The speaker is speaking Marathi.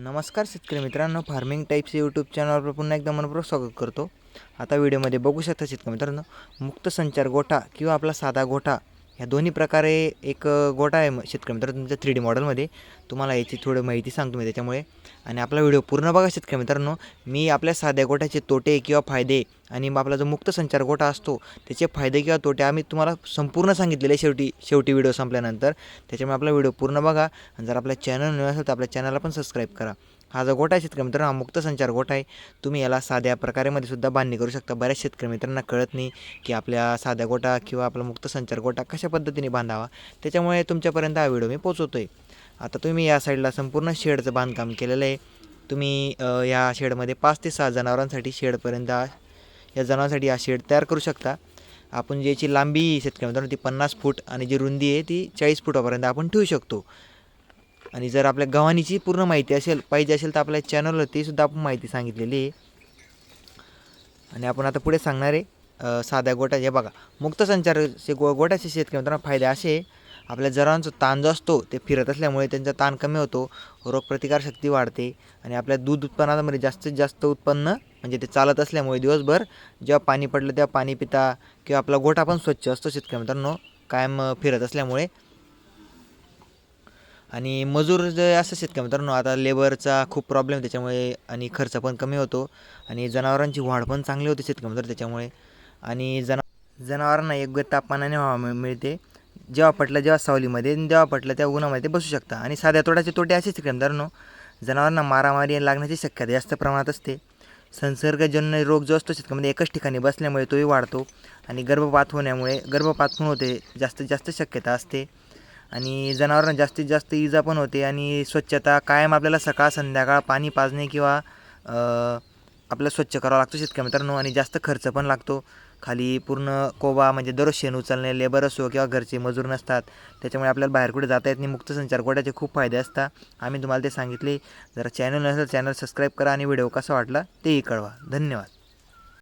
नमस्कार शेतकरी मित्रांनो फार्मिंग टाईप्स यूट्यूब चॅनलवर पुन्हा एकदा मनपूर्वक स्वागत करतो. आता व्हिडिओमध्ये बघू शकता शेतकरी मित्रांनो मुक्त संचार गोठा किंवा आपला साधा गोठा ह्या दोन्ही प्रकारे एक गोटा आहे शेतकरी मित्र तुमच्या थ्री डी मॉडेलमध्ये तुम्हाला याची थोडी माहिती सांगतो मी त्याच्यामुळे. आणि आपला व्हिडिओ पूर्ण बघा शेतकरी मित्रांनो. मी आपल्या साध्या गोट्याचे तोटे किंवा फायदे आणि मग आपला जो मुक्त संचार गोठा असतो त्याचे फायदे किंवा तोटे आम्ही तुम्हाला संपूर्ण सांगितलेले शेवटी शेवटी व्हिडिओ संपल्यानंतर. त्याच्यामुळे आपला व्हिडिओ पूर्ण बघा. आणि जर आपल्या चॅनल नवीन असेल तर आपल्या चॅनलला पण सबस्क्राईब करा. हा जो गोठा आहे शेतकरी मित्रांनो हा मुक्त संचार गोठा आहे. तुम्ही याला साध्या प्रकारेमध्ये सुद्धा बांधणी करू शकता. बऱ्याच शेतकरी मित्रांना कळत नाही की आपल्या साध्या गोठा किंवा आपला मुक्त संचार गोठा कशा पद्धतीने बांधावा. त्याच्यामुळे तुमच्यापर्यंत हा व्हिडिओ मी पोचवतो आहे आता तुम्ही या साईडला संपूर्ण शेडचं बांधकाम केलेलं आहे. तुम्ही या शेडमध्ये पाच ते सहा जनावरांसाठी शेडपर्यंत या जनावरांसाठी हा शेड तयार करू शकता. आपण ज्याची लांबी शेतकरी मित्रांनो ती पन्नास फूट आणि जी रुंदी आहे ती चाळीस फुटापर्यंत आपण ठेवू शकतो. आणि जर आपल्या गव्हाणीची पूर्ण माहिती असेल पाहिजे असेल तर आपल्या चॅनलवर ती सुद्धा आपण माहिती सांगितलेली आहे. आणि आपण आता पुढे सांगणार आहे साध्या साध्या गोट्याचे बघा मुक्त संचारचे गो गोट्याचे शेतकरी मित्रांनो फायदे असे आपल्या जनावरांचा ताण जो असतो ते फिरत असल्यामुळे त्यांचा ताण कमी होतो रोगप्रतिकारशक्ती वाढते आणि आपल्या दूध उत्पन्नामध्ये जास्तीत जास्त उत्पन्न म्हणजे ते चालत असल्यामुळे दिवसभर जेव्हा पाणी पडलं तेव्हा पाणी पिता किंवा आपला गोठा पण स्वच्छ असतो शेतकरी मित्रांनो कायम फिरत असल्यामुळे. आणि मजूर जे असं शेतकरी मित्रांनो आता लेबरचा खूप प्रॉब्लेम त्याच्यामुळे आणि खर्च पण कमी होतो. आणि जनावरांची वाढ पण चांगली होते शेतकरी मित्र त्याच्यामुळे. आणि जना जनावरांना योग्य तापमानाने हवा मिळते. जेव्हा पटलं जेव्हा सावलीमध्ये जेव्हा पटलं त्या उन्हामध्ये ते बसू शकता. आणि साध्या तोड्याचे तोटे असे शेतकरी मित्रांनो जनावरांना मारामारी लागण्याची शक्यता जास्त प्रमाणात असते. संसर्गजन्य रोग जो असतो शेतकऱ्यामध्ये एकाच ठिकाणी बसल्यामुळे तोही वाढतो. आणि गर्भपात होण्यामुळे गर्भपात पण होते जास्तीत जास्त शक्यता असते. आणि जनावरांना जास्तीत जास्त इजा पण होते आणि स्वच्छता कायम आपल्याला सकाळ संध्याकाळ पाणी पाजणे किंवा आपल्याला स्वच्छ करावं लागतं शेतकरी मित्रांनो आणि जास्त खर्च पण लागतो. खाली पूर्ण कोबा म्हणजे दररोज शेण उचलणे लेबर असो किंवा घरचे मजूर नसतात त्याच्यामुळे आपल्याला बाहेर कुठे जाता येत नाही. मुक्त संचार गोट्याचे खूप फायदे असतात. आम्ही तुम्हाला ते सांगितले. जर चॅनल नसेल चॅनल सबस्क्राईब करा आणि व्हिडिओ कसा वाटला तेही कळवा. धन्यवाद.